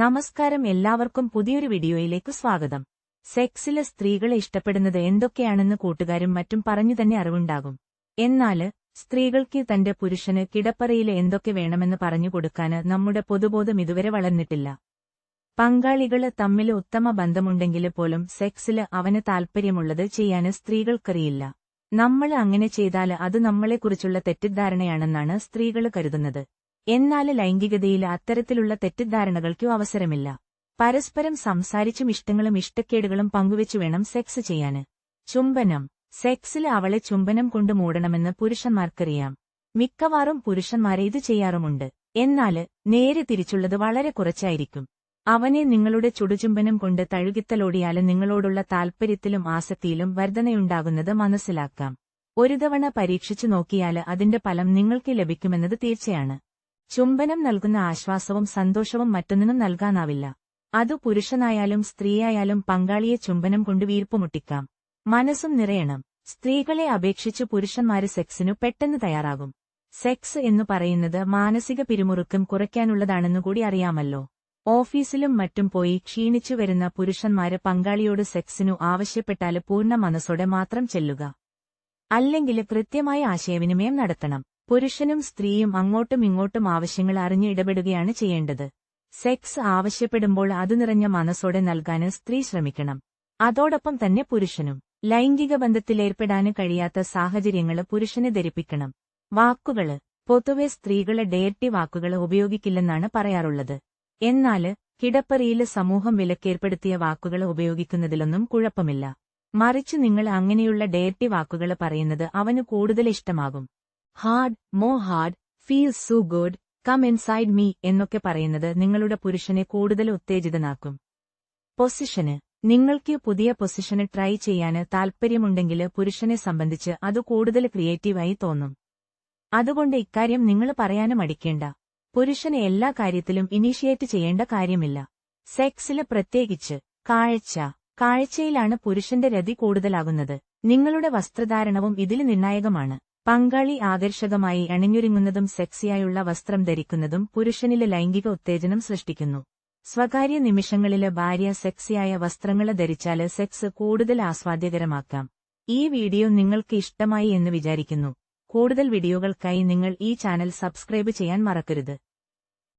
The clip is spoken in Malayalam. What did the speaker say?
നമസ്കാരം എല്ലാവർക്കും പുതിയൊരു വീഡിയോയിലേക്ക് സ്വാഗതം. സെക്സിൽ സ്ത്രീകളെ ഇഷ്ടപ്പെടുന്നത് എന്തൊക്കെയാണെന്ന് കൂട്ടുകാരും മറ്റും പറഞ്ഞു തന്നെ അറിവുണ്ടാകും. എന്നാൽ സ്ത്രീകൾക്ക് തന്റെ പുരുഷന് കിടപ്പറയിലെ എന്തൊക്കെ വേണമെന്ന് പറഞ്ഞു കൊടുക്കാന് നമ്മുടെ പൊതുബോധം ഇതുവരെ വളർന്നിട്ടില്ല. പങ്കാളികൾ തമ്മിൽ ഉത്തമ ബന്ധമുണ്ടെങ്കിൽ പോലും സെക്സിൽ അവന് താൽപ്പര്യമുള്ളത് ചെയ്യാന് സ്ത്രീകൾക്കറിയില്ല. നമ്മൾ അങ്ങനെ ചെയ്താൽ അത് നമ്മളെക്കുറിച്ചുള്ള തെറ്റിദ്ധാരണയാണെന്നാണ് സ്ത്രീകൾ കരുതുന്നത്. എന്നാൽ ലൈംഗികതയിൽ അത്തരത്തിലുള്ള തെറ്റിദ്ധാരണകൾക്കു അവസരമില്ല. പരസ്പരം സംസാരിച്ചും ഇഷ്ടങ്ങളും ഇഷ്ടക്കേടുകളും പങ്കുവെച്ചു വേണം സെക്സ് ചെയ്യാന്. ചുംബനം. സെക്സിൽ അവളെ ചുംബനം കൊണ്ട് മൂടണമെന്ന് പുരുഷന്മാർക്കറിയാം. മിക്കവാറും പുരുഷന്മാരെ ഇത് ചെയ്യാറുമുണ്ട്. എന്നാൽ നേരെ തിരിച്ചുള്ളത് വളരെ കുറച്ചായിരിക്കും. അവനെ നിങ്ങളുടെ ചുടുചുംബനം കൊണ്ട് തഴുകിത്തലോടിയാൽ നിങ്ങളോടുള്ള താൽപ്പര്യത്തിലും ആസക്തിയിലും വർധനയുണ്ടാകുന്നത് മനസ്സിലാക്കാം. ഒരു തവണ പരീക്ഷിച്ചു നോക്കിയാൽ അതിന്റെ ഫലം നിങ്ങൾക്ക് ലഭിക്കുമെന്നത് തീർച്ചയാണ്. ചുംബനം നൽകുന്ന ആശ്വാസവും സന്തോഷവും മറ്റൊന്നിനും നൽകാനാവില്ല. അതു പുരുഷനായാലും സ്ത്രീയായാലും പങ്കാളിയെ ചുംബനം കൊണ്ട് വീർപ്പുമുട്ടിക്കാം. മനസ്സും നിറയണം. സ്ത്രീകളെ അപേക്ഷിച്ച് പുരുഷന്മാര് സെക്സിനു പെട്ടെന്ന് തയ്യാറാകും. സെക്സ് എന്നു പറയുന്നത് മാനസിക പിരിമുറുക്കം കുറയ്ക്കാനുള്ളതാണെന്നു കൂടി അറിയാമല്ലോ. ഓഫീസിലും മറ്റും പോയി ക്ഷീണിച്ചു വരുന്ന പുരുഷന്മാര് പങ്കാളിയോട് സെക്സിനു ആവശ്യപ്പെട്ടാൽ പൂർണ മനസ്സോടെ മാത്രം ചെല്ലുക. അല്ലെങ്കിൽ കൃത്യമായ ആശയവിനിമയം നടത്തണം. പുരുഷനും സ്ത്രീയും അങ്ങോട്ടും ഇങ്ങോട്ടും ആവശ്യങ്ങൾ അറിഞ്ഞ് ഇടപെടുകയാണ് ചെയ്യേണ്ടത്. സെക്സ് ആവശ്യപ്പെടുമ്പോൾ അത് നിറഞ്ഞ മനസ്സോടെ നൽകാന് സ്ത്രീ ശ്രമിക്കണം. അതോടൊപ്പം തന്നെ പുരുഷനും. ലൈംഗിക ബന്ധത്തിലേർപ്പെടാന് കഴിയാത്ത സാഹചര്യങ്ങൾ പുരുഷനെ ധരിപ്പിക്കണം. വാക്കുകൾ. പൊതുവെ സ്ത്രീകൾ ഡേർട്ടി വാക്കുകൾ ഉപയോഗിക്കില്ലെന്നാണ് പറയാറുള്ളത്. എന്നാൽ കിടപ്പറിയിൽ സമൂഹം വിലക്കേർപ്പെടുത്തിയ വാക്കുകൾ ഉപയോഗിക്കുന്നതിലൊന്നും കുഴപ്പമില്ല. മറിച്ച് നിങ്ങൾ അങ്ങനെയുള്ള ഡേർട്ടി വാക്കുകൾ പറയുന്നത് അവന് കൂടുതൽ ഇഷ്ടമാകും. Hard more hard feel so good come inside me എന്നൊക്കെ പറയുന്നത് നിങ്ങളുടെ പുരുഷനെ കൂടുതൽ ഉത്തേജിതനാക്കും. പൊസിഷന് നിങ്ങൾക്ക് പുതിയ പൊസിഷന് ട്രൈ ചെയ്യാന് താൽപ്പര്യമുണ്ടെങ്കിൽ പുരുഷനെ സംബന്ധിച്ച് അത് കൂടുതൽ ക്രിയേറ്റീവായി തോന്നും. അതുകൊണ്ട് ഇക്കാര്യം നിങ്ങൾ പറയാനും അടിക്കേണ്ട പുരുഷന് എല്ലാ കാര്യത്തിലും ഇനീഷ്യേറ്റ് ചെയ്യേണ്ട കാര്യമില്ല. സെക്സിൽ പ്രത്യേകിച്ച് കാഴ്ച. കാഴ്ചയിലാണ് പുരുഷന്റെ രതി കൂടുതലാകുന്നത്. നിങ്ങളുടെ വസ്ത്രധാരണവും ഇതിൽ നിർണായകമാണ്. പങ്കാളി ആകർഷകമായി അണിഞ്ഞൊരുങ്ങുന്നതും സെക്സിയായുള്ള വസ്ത്രം ധരിക്കുന്നതും പുരുഷനിലെ ലൈംഗിക ഉത്തേജനം സൃഷ്ടിക്കുന്നു. സ്വകാര്യ നിമിഷങ്ങളിലെ ഭാര്യ സെക്സിയായ വസ്ത്രങ്ങൾ ധരിച്ചാൽ സെക്സ് കൂടുതൽ ആസ്വാദ്യകരമാക്കാം. ഈ വീഡിയോ നിങ്ങൾക്ക് ഇഷ്ടമായി എന്ന് വിചാരിക്കുന്നു. കൂടുതൽ വീഡിയോകൾക്കായി നിങ്ങൾ ഈ ചാനൽ സബ്സ്ക്രൈബ് ചെയ്യാൻ മറക്കരുത്.